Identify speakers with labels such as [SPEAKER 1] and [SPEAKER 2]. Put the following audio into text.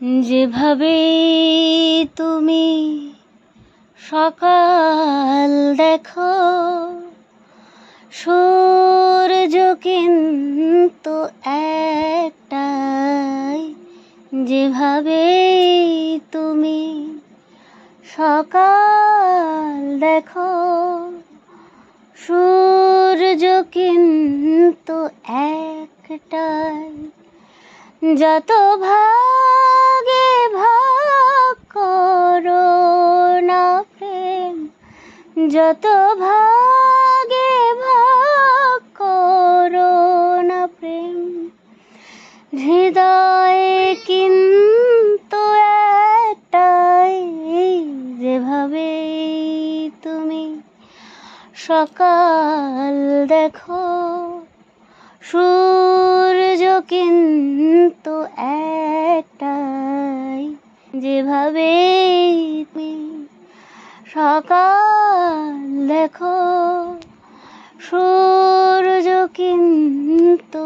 [SPEAKER 1] যেভাবে তুমি সকাল দেখো সূর্য কিন্তু একটাই। যেভাবে তুমি সকাল দেখো সূর্য কিন্তু একটাই। যত ভাগে যত ভাগে ভাগ করো না প্রেম, হৃদয়ে কিন্তু একটাই, যেভাবে তুমি সকাল দেখো, সূর্য কিন্তু একটাই, যেভাবে সকাল দেখো সূর্য কিন্তু